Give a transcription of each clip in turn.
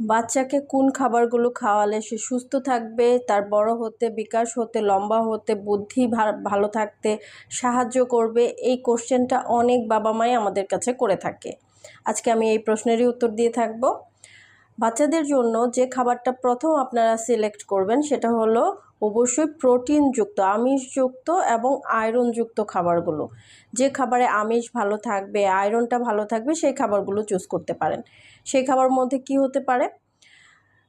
বাচ্চাকে কোন খাবারগুলো খাওয়ালে সে সুস্থ থাকবে, তার বড় হতে, বিকাশ হতে, লম্বা হতে, বুদ্ধি ভালো থাকতে সাহায্য করবে, এই কোশ্চেনটা অনেক বাবা মাই আমাদের কাছে করে থাকে। আজকে আমি এই প্রশ্নেরই উত্তর দিয়ে থাকব। বাচ্চাদের জন্য যে খাবারটা প্রথম আপনারা সিলেক্ট করবেন সেটা হলো অবশ্যই প্রোটিনযুক্ত, আমিষযুক্ত এবং আয়রনযুক্ত খাবারগুলো। যে খাবারে আমিষ ভালো থাকবে, আয়রনটা ভালো থাকবে, সেই খাবারগুলো চুজ করতে পারেন। সেই খাবার মধ্যে কি হতে পারে?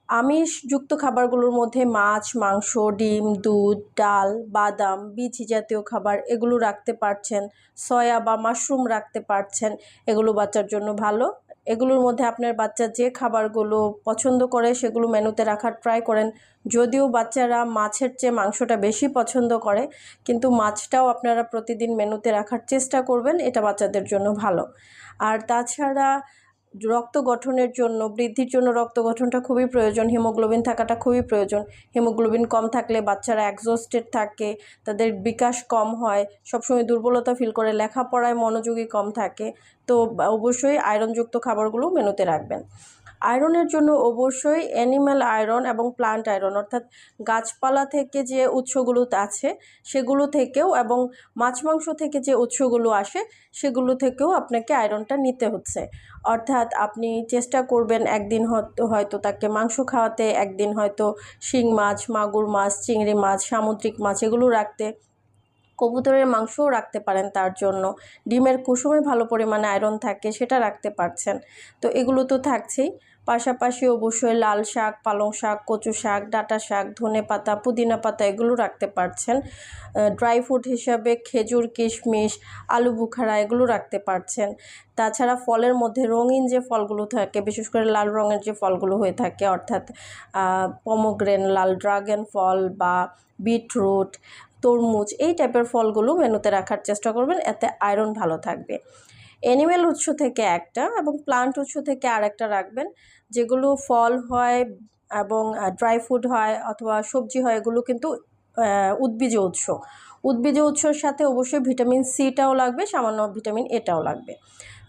আমিষযুক্ত খাবারগুলোর মধ্যে মাছ, মাংস, ডিম, দুধ, ডাল, বাদাম বীজ জাতীয় খাবার এগুলো রাখতে পারছেন। সয়া বা মাশরুম রাখতে পারছেন। এগুলো বাচ্চার জন্য ভালো। এগুলোর মধ্যে আপনার বাচ্চা যে খাবারগুলো পছন্দ করে সেগুলো মেনুতে রাখার ট্রাই করেন। যদিও বাচ্চারা মাছের চেয়ে মাংসটা বেশি পছন্দ করে, কিন্তু মাছটাও আপনারা প্রতিদিন মেনুতে রাখার চেষ্টা করবেন, এটা বাচ্চাদের জন্য ভালো। আর তাছাড়া রক্ত গঠনের জন্য, বৃদ্ধির জন্য রক্ত গঠনটা খুবই প্রয়োজন। হিমোগ্লোবিন থাকাটা খুবই প্রয়োজন। হিমোগ্লোবিন কম থাকলে বাচ্চারা অ্যাকজস্টেড থাকে, তাদের বিকাশ কম হয়, সবসময় দুর্বলতা ফিল করে, লেখাপড়ায় মনোযোগী কম থাকে। তো অবশ্যই আয়রনযুক্ত খাবারগুলো মেনুতে রাখবেন। আয়রনের জন্য অবশ্যই অ্যানিম্যাল আয়রন এবং প্লান্ট আয়রন, অর্থাৎ গাছপালা থেকে যে উৎসগুলো আছে সেগুলো থেকেও এবং মাছ মাংস থেকে যে উৎসগুলো আসে সেগুলো থেকেও আপনাকে আয়রনটা নিতে হচ্ছে। অর্থাৎ আপনি চেষ্টা করবেন একদিন হয়তো তাকে মাংস খাওয়াতে, একদিন হয়তো শিং মাছ, মাগুর মাছ, চিংড়ি মাছ, সামুদ্রিক মাছ এগুলো রাখতে। কবুতরের মাংসও রাখতে পারেন তার জন্য। ডিমের কুসুমে ভালো পরিমাণে আয়রন থাকে, সেটা রাখতে পারছেন। তো এগুলো তো থাকছেই। পাশাপাশি অবশ্যই লাল শাক, পালং শাক, কচু শাক, ডাঁটা শাক, ধনে পাতা, পুদিনা পাতা, এগুলো রাখতে পারছেন। ড্রাই ফ্রুট হিসাবে খেজুর, কিশমিশ, আলু বুখারা, এগুলো রাখতে পারছেন। তাছাড়া ফলের মধ্যে রঙিন যে ফলগুলো থাকে, বিশেষ করে লাল রঙের যে ফলগুলো হয়ে থাকে, অর্থাৎ পমোগ্রেন লাল ড্রাগন ফল বা বিটরুট তরমুজ, এই টাইপের ফলগুলো মেনুতে রাখার চেষ্টা করবেন, এতে আয়রন ভালো থাকবে। অ্যানিম্যাল উৎস থেকে একটা এবং প্লান্ট উৎস থেকে আরেকটা রাখবেন, যেগুলো ফল হয় এবং ড্রাই ফ্রুট হয় অথবা সবজি হয়, এগুলো কিন্তু উদ্ভিজ উৎস। উদ্ভিজ উৎসর সাথে অবশ্যই ভিটামিন সিটাও লাগবে, সামান্য ভিটামিন এটাও লাগবে।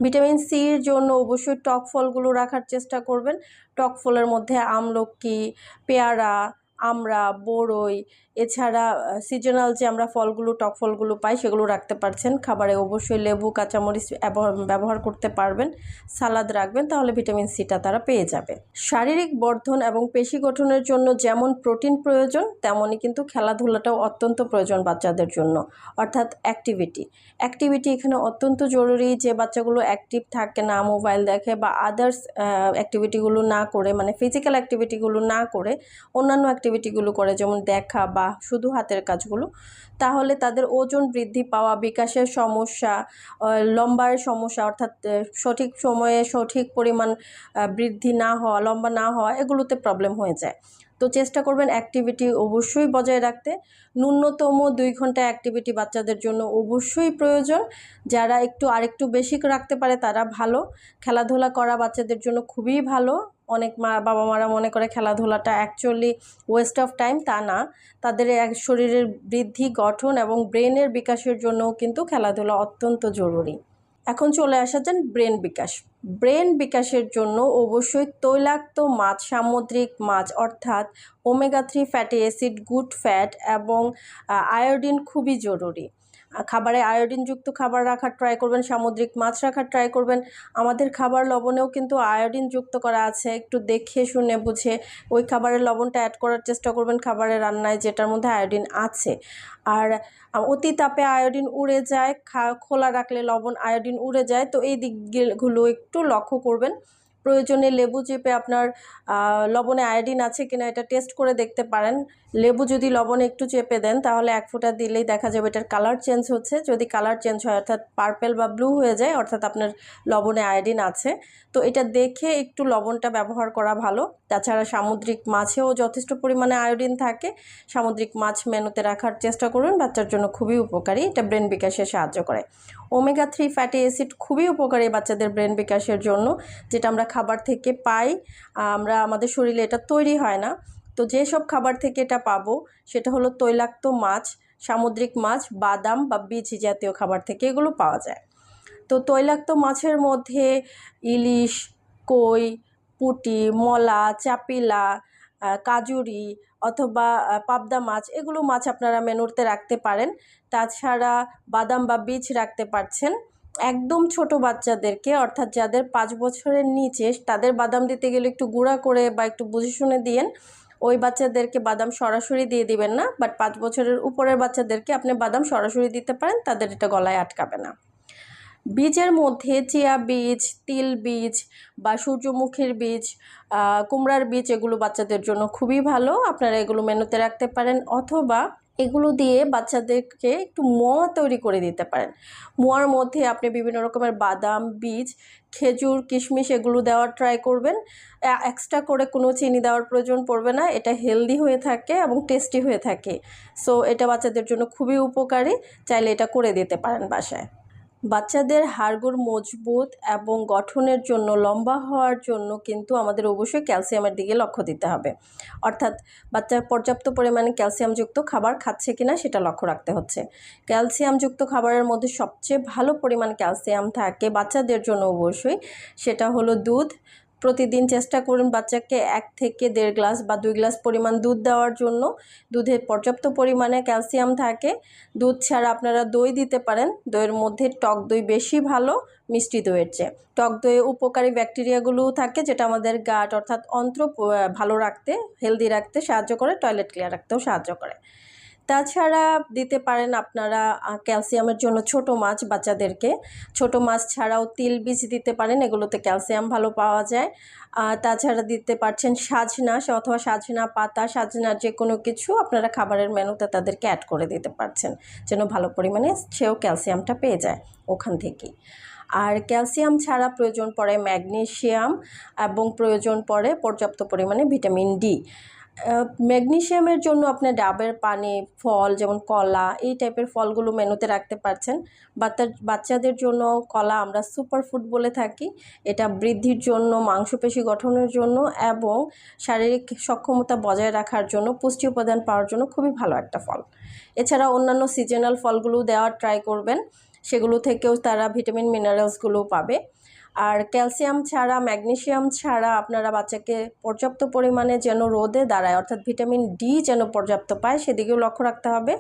ভিটামিন সির জন্য অবশ্যই টক ফলগুলো রাখার চেষ্টা করবেন। টক ফলের মধ্যে আমলকি, পেয়ারা আমরা বড়ই এছাড়া সিজনাল যে আমরা ফলগুলো, টক ফলগুলো পাই সেগুলো রাখতে পারছেন। খাবারে অবশ্যই লেবু, কাঁচামরিচ ব্যবহার করতে পারবেন, সালাদ রাখবেন, তাহলে ভিটামিন সিটা তারা পেয়ে যাবে। শারীরিক বর্ধন এবং পেশি গঠনের জন্য যেমন প্রোটিন প্রয়োজন, তেমনই কিন্তু খেলাধুলাটাও অত্যন্ত প্রয়োজন বাচ্চাদের জন্য, অর্থাৎ অ্যাক্টিভিটি অ্যাক্টিভিটি এখানে অত্যন্ত জরুরি যে বাচ্চাগুলো অ্যাক্টিভ থাকে না মোবাইল দেখে বা আদার্স অ্যাক্টিভিটিগুলো না করে মানে ফিজিক্যাল অ্যাক্টিভিটিগুলো না করে, অন্যান্য অ্যাক্টিভিটিগুলো করে, যেমন দেখা বা শুধু হাতের কাজগুলো, তাহলে তাদের ওজন বৃদ্ধি পাওয়া, বিকাশের সমস্যা লম্বার সমস্যা, অর্থাৎ সঠিক সময়ে সঠিক পরিমাণ বৃদ্ধি না হওয়া, লম্বা না হওয়া, এগুলোতে প্রবলেম হয়ে যায়। তো চেষ্টা করবেন অ্যাক্টিভিটি অবশ্যই বজায় রাখতে। ন্যূনতম দুই ঘণ্টা অ্যাক্টিভিটি বাচ্চাদের জন্য অবশ্যই প্রয়োজন। যারা একটু আরেকটু বেশি রাখতে পারে, তারা ভালো। খেলাধুলা করা বাচ্চাদের জন্য খুবই ভালো। অনেক মা বাবা মারা মনে করে খেলাধুলাটা অ্যাকচুয়ালি ওয়েস্ট অফ টাইম তা না। তাদের এক শরীরের বৃদ্ধি, গঠন এবং ব্রেনের বিকাশের জন্যও কিন্তু খেলাধুলা অত্যন্ত জরুরি। এখন চলে আসা যান ব্রেন বিকাশ। ব্রেন বিকাশের জন্য অবশ্যই তৈলাক্ত মাছ, সামুদ্রিক মাছ অর্থাৎ omega three fatty acid good fat এবং আয়োডিন খুবই জরুরি। খাবারে আয়োডিনযুক্ত খাবার রাখার ট্রাই করবেন, সামুদ্রিক মাছ রাখার ট্রাই করবেন। আমাদের খাবার লবণেও কিন্তু আয়োডিন যুক্ত করা আছে। একটু দেখে শুনে বুঝে ওই খাবারের লবণটা অ্যাড করার চেষ্টা করবেন খাবারের রান্নায় যেটার মধ্যে আয়োডিন আছে। আর অতি তাপে আয়োডিন উড়ে যায় খোলা রাখলে লবণ আয়োডিন উড়ে যায়। তো এই দিকগুলো একটু লক্ষ্য করবেন। প্রয়োজনে লেবু চেপে আপনার লবণে আয়োডিন আছে কিনা এটা টেস্ট করে দেখতে পারেন। লেবু যদি লবণে একটু চেপে দেন, তাহলে এক ফোঁটা দিলেই দেখা যাবে এটার কালার চেঞ্জ হচ্ছে। যদি কালার চেঞ্জ হয়, অর্থাৎ পার্পেল বা ব্লু হয়ে যায়, অর্থাৎ আপনার লবণে আয়োডিন আছে। তো এটা দেখে একটু লবণটা ব্যবহার করা ভালো। তাছাড়া সামুদ্রিক মাছেও যথেষ্ট পরিমাণে আয়োডিন থাকে। সামুদ্রিক মাছ মেনুতে রাখার চেষ্টা করুন, বাচ্চার জন্য খুবই উপকারী। এটা ব্রেন বিকাশে সাহায্য করে। ওমেগা থ্রি ফ্যাটি অ্যাসিড খুবই উপকারী বাচ্চাদের ব্রেন বিকাশের জন্য, যেটা আমরা খাবার থেকে পাই আমরা আমাদের শরীরে এটা তৈরি হয় না। তো যেসব খাবার থেকে এটা পাবো, সেটা হলো তৈলাক্ত মাছ, সামুদ্রিক মাছ, বাদাম বা বীজ জাতীয় খাবার থেকে এগুলো পাওয়া যায়। তো তৈলাক্ত মাছের মধ্যে ইলিশ, কই, পুঁটি, মলা, চাপিলা কাজুরি অথবা পাবদা মাছ, এগুলো মাছ আপনারা মেনুতে রাখতে পারেন। তাছাড়া বাদাম বা বীজ রাখতে পারছেন। একদম ছোট বাচ্চাদেরকে, অর্থাৎ যাদের পাঁচ বছরের নিচে, তাদের বাদাম দিতে গেলে একটু গুঁড়া করে বা একটু বুঝে শুনে দিয়েন। ওই বাচ্চাদেরকে বাদাম সরাসরি দিয়ে দিবেন না, বাট পাঁচ বছরের উপরের বাচ্চাদেরকে আপনি বাদাম সরাসরি দিতে পারেন, তাদের এটা গলায় আটকাবে না। বীজের মধ্যে চিয়া বীজ, তিল বীজ বা সূর্যমুখীর বীজ কুমড়ার বীজ এগুলো বাচ্চাদের জন্য খুবই ভালো। আপনারা এগুলো মেনুতে রাখতে পারেন অথবা এগুলো দিয়ে বাচ্চাদেরকে একটু মোয়া তৈরি করে দিতে পারেন। মোয়ার মধ্যে আপনি বিভিন্ন রকমের বাদাম, বীজ, খেজুর, কিশমিশ এগুলো দেওয়ার ট্রাই করবেন। এক্সট্রা করে কোনো চিনি দেওয়ার প্রয়োজন পড়বে না। এটা হেলদি হয়ে থাকে এবং টেস্টি হয়ে থাকে। সো এটা বাচ্চাদের জন্য খুবই উপকারী। চাইলে এটা করে দিতে পারেন বাসায়। বাচ্চাদের হাড়গোড় মজবুত এবং গঠনের জন্য লম্বা হওয়ার জন্য কিন্তু আমাদের অবশ্যই ক্যালসিয়ামের দিকে লক্ষ্য দিতে হবে। অর্থাৎ বাচ্চা পর্যাপ্ত পরিমাণে ক্যালসিয়ামযুক্ত খাবার খাচ্ছে কিনা সেটা লক্ষ্য রাখতে হচ্ছে। ক্যালসিয়ামযুক্ত খাবারের মধ্যে সবচেয়ে ভালো পরিমাণ ক্যালসিয়াম থাকে বাচ্চাদের জন্য অবশ্যই, সেটা হলো দুধ প্রতিদিন চেষ্টা করুন বাচ্চাকে এক থেকে দেড় গ্লাস বা দুই গ্লাস পরিমাণ দুধ দেওয়ার জন্য। দুধে পর্যাপ্ত পরিমাণে ক্যালসিয়াম থাকে। দুধ ছাড়া আপনারা দই দিতে পারেন। দইয়ের মধ্যে টক দই বেশি ভালো, মিষ্টি দইয়ের চেয়ে। টক দইয়ে উপকারী ব্যাকটেরিয়াগুলোও থাকে যেটা আমাদের গাট অর্থাৎ অন্ত্র ভালো রাখতে, হেলদি রাখতে সাহায্য করে, টয়লেট ক্লিয়ার রাখতেও সাহায্য করে। তাছাড়া দিতে পারেন আপনারা ক্যালসিয়ামের জন্য ছোট মাছ বাচ্চাদেরকে। ছোট মাছ ছাড়াও তিল বীজ দিতে পারেন, এগুলোতে ক্যালসিয়াম ভালো পাওয়া যায়। আর তাছাড়া দিতে পারছেন সাজনা অথবা সাজনা পাতা, সাজনার যে কোনো কিছু আপনারা খাবারের মেনুতে তাদেরকে অ্যাড করে দিতে পারছেন, যেন ভালো পরিমাণে সেও ক্যালসিয়ামটা পেয়ে যায় ওখান থেকেই আর ক্যালসিয়াম ছাড়া প্রয়োজন পড়ে ম্যাগনেশিয়াম এবং প্রয়োজন পড়ে পর্যাপ্ত পরিমাণে ভিটামিন ডি। ম্যাগনেসিয়ামের জন্য আপনি ডাবের পানি, ফল যেমন কলা, এই টাইপের ফলগুলো মেনুতে রাখতে পারছেন। বাচ্চা, বাচ্চাদের জন্য কলা আমরা সুপার ফুড বলে থাকি। এটা বৃদ্ধির জন্য, মাংসপেশি গঠনের জন্য এবং শারীরিক সক্ষমতা বজায় রাখার জন্য, পুষ্টি উপাদান পাওয়ার জন্য খুবই ভালো একটা ফল। এছাড়া অন্যান্য সিজনাল ফলগুলো দেওয়ার ট্রাই করবেন। সেগুলো থেকেও তারা ভিটামিন মিনারেলসগুলো পাবে। আর ক্যালসিয়াম ছাড়া ম্যাগনেশিয়াম ছাড়া আপনারা বাচ্চাকে পর্যাপ্ত পরিমাণে যেন রোদে দাঁড়ায়, অর্থাৎ ভিটামিন ডি যেন পর্যাপ্ত পায়, সেদিকেও লক্ষ্য রাখতে হবে।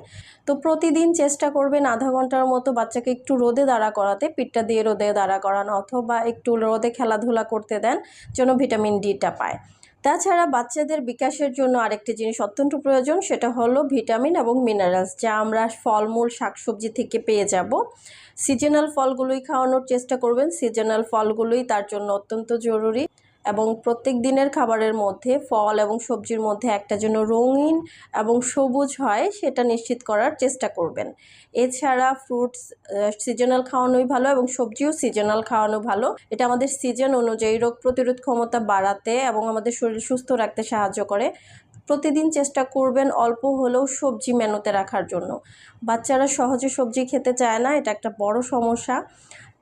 তো প্রতিদিন চেষ্টা করবেন আধা ঘণ্টার মতো বাচ্চাকে একটু রোদে দাঁড়া করাতে, পিঠটা দিয়ে রোদে দাঁড়া করানো, অথবা একটু রোদে খেলাধুলা করতে দেন, যেন ভিটামিন ডিটা পায়। তাছাড়া বাচ্চাদের বিকাশের জন্য আরেকটি জিনিস অত্যন্ত প্রয়োজন, সেটা হলো ভিটামিন এবং মিনারেলস, যা আমরা ফলমূল, শাকসবজি থেকে পেয়ে যাব। সিজনাল ফলগুলোই খাওয়ানোর চেষ্টা করবেন। সিজনাল ফলগুলোই তার জন্য অত্যন্ত জরুরি। এবং প্রত্যেক দিনের খাবারের মধ্যে ফল এবং সবজির মধ্যে একটা যেন রঙিন এবং সবুজ হয়, সেটা নিশ্চিত করার চেষ্টা করবেন। এছাড়া ফ্রুটস সিজনাল খাওয়ানোই ভালো এবং সবজিও সিজনাল খাওয়ানো ভালো। এটা আমাদের সিজন অনুযায়ী রোগ প্রতিরোধ ক্ষমতা বাড়াতে এবং আমাদের শরীর সুস্থ রাখতে সাহায্য করে। প্রতিদিন চেষ্টা করবেন অল্প হলেও সবজি মেনুতে রাখার জন্য। বাচ্চারা সহজে সবজি খেতে চায় না, এটা একটা বড় সমস্যা।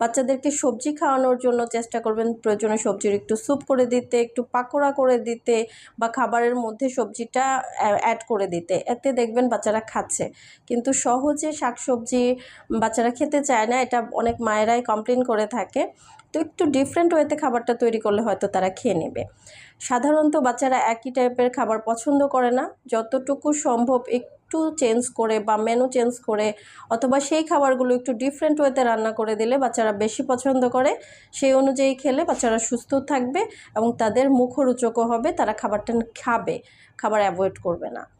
বাচ্চাদেরকে সবজি খাওয়ানোর জন্য চেষ্টা করবেন। প্রয়োজনে সবজির একটু স্যুপ করে দিতে, একটু পাকোড়া করে দিতে বা খাবারের মধ্যে সবজিটা অ্যাড করে দিতে। এতে দেখবেন বাচ্চারা খাচ্ছে। কিন্তু সহজে শাকসবজি বাচ্চারা খেতে চায় না, এটা অনেক মায়েরাই কমপ্লেন করে থাকে। তো একটু ডিফারেন্ট ওয়েতে খাবারটা তৈরি করলে হয়তো তারা খেয়ে নেবে। সাধারণত বাচ্চারা একই টাইপের খাবার পছন্দ করে না। যতটুকু সম্ভব একটু চেঞ্জ করে বা মেনু চেঞ্জ করে অথবা সেই খাবারগুলো একটু ডিফারেন্ট ওয়েতে রান্না করে দিলে বাচ্চারা বেশি পছন্দ করে। সেই অনুযায়ী খেলে বাচ্চারা সুস্থ থাকবে এবং তাদের মুখরোচকও হবে, তারা খাবারটা খাবে। খাবার অ্যাভয়েড করবে না।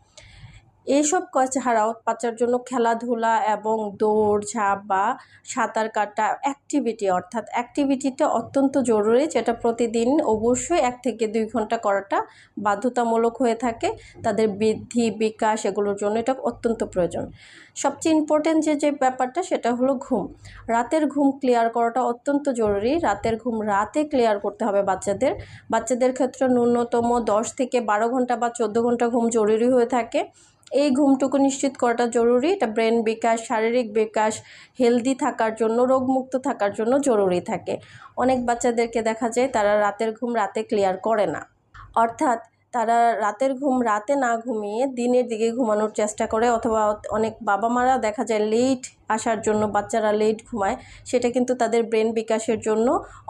এইসব ছাড়াও বাচ্চার জন্য খেলাধুলা এবং দৌড়, ঝাঁপ বা সাঁতার কাটা অ্যাক্টিভিটি অর্থাৎ অ্যাক্টিভিটিটা অত্যন্ত জরুরি, যেটা প্রতিদিন অবশ্যই এক থেকে দুই ঘণ্টা করাটা বাধ্যতামূলক হয়ে থাকে। তাদের বৃদ্ধি, বিকাশ এগুলোর জন্য এটা অত্যন্ত প্রয়োজন। সবচেয়ে ইম্পর্টেন্ট যে যে ব্যাপারটা সেটা হলো ঘুম। রাতের ঘুম ক্লিয়ার করাটা অত্যন্ত জরুরি। রাতের ঘুম রাতে ক্লিয়ার করতে হবে বাচ্চাদের। বাচ্চাদের ক্ষেত্রে ন্যূনতম দশ থেকে বারো ঘণ্টা বা চোদ্দ ঘণ্টা ঘুম জরুরি হয়ে থাকে। এই ঘুমটুকু নিশ্চিত করাটা জরুরি। এটা ব্রেন বিকাশ, শারীরিক বিকাশ, হেলদি থাকার জন্য, রোগমুক্ত থাকার জন্য জরুরি থাকে। অনেক বাচ্চাদেরকে দেখা যায় তারা রাতের ঘুম রাতে ক্লিয়ার করে না। অর্থাৎ তারা রাতের ঘুম, রাতে না ঘুমিয়ে দিনের দিকে ঘুমানোর চেষ্টা করে অথবা অনেক বাবা মারা দেখা যায় লেট আসার জন্য বাচ্চারা লেট ঘুমায়, সেটা কিন্তু তাদের ব্রেন বিকাশের জন্য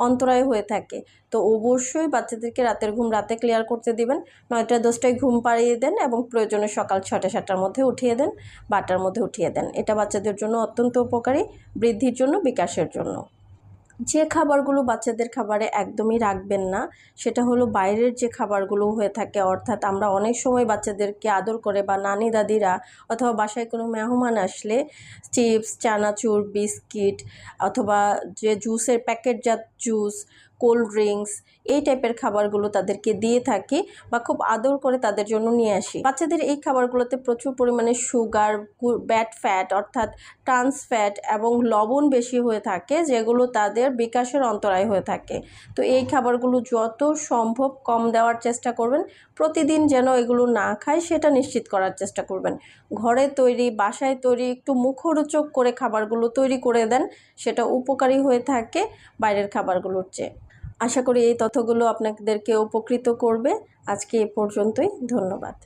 অন্তরায় হয়ে থাকে। তো অবশ্যই বাচ্চাদেরকে রাতের ঘুম, রাতে ক্লিয়ার করতে দিবেন, নয়টা দশটায় ঘুম পাড়িয়ে দেন এবং প্রয়োজনে সকাল ছটা, সাতটার মধ্যে উঠিয়ে দেন, বারোটার মধ্যে উঠিয়ে দেন। এটা বাচ্চাদের জন্য অত্যন্ত উপকারী, বৃদ্ধির জন্য, বিকাশের জন্য। যে খাবারগুলো বাচ্চাদের খাবারে একদমই রাখবেন না, সেটা হলো বাইরের যে খাবারগুলো হয়ে থাকে, অর্থাৎ আমরা অনেক সময় বাচ্চাদেরকে আদর করে বা নানি দাদিরা অথবা বাসায় কোনো মেহমান আসলে চিপস, চানাচুর, বিস্কিট অথবা যে জুসের প্যাকেটজাত জুস কোল্ড ড্রিঙ্কস, এই টাইপের খাবারগুলো তাদেরকে দিয়ে থাকি বা খুব আদর করে তাদের জন্য নিয়ে আসি। বাচ্চাদের এই খাবারগুলোতে প্রচুর পরিমাণে সুগার ব্যাড ফ্যাট অর্থাৎ ট্রান্স ফ্যাট এবং লবণ বেশি হয়ে থাকে, যেগুলো তাদের বিকাশের অন্তরায় হয়ে থাকে। তো এই খাবারগুলো যত সম্ভব কম দেওয়ার চেষ্টা করবেন, প্রতিদিন যেন এগুলো না খায় সেটা নিশ্চিত করার চেষ্টা করবেন। ঘরে তৈরি, বাসায় তৈরি একটু মুখরোচক করে খাবারগুলো তৈরি করে দেন, সেটা উপকারী হয়ে থাকে বাইরের খাবারগুলোর চেয়ে। আশা করি এই তথ্যগুলো আপনাদেরকে উপকৃত করবে। আজকে এ পর্যন্তই ধন্যবাদ।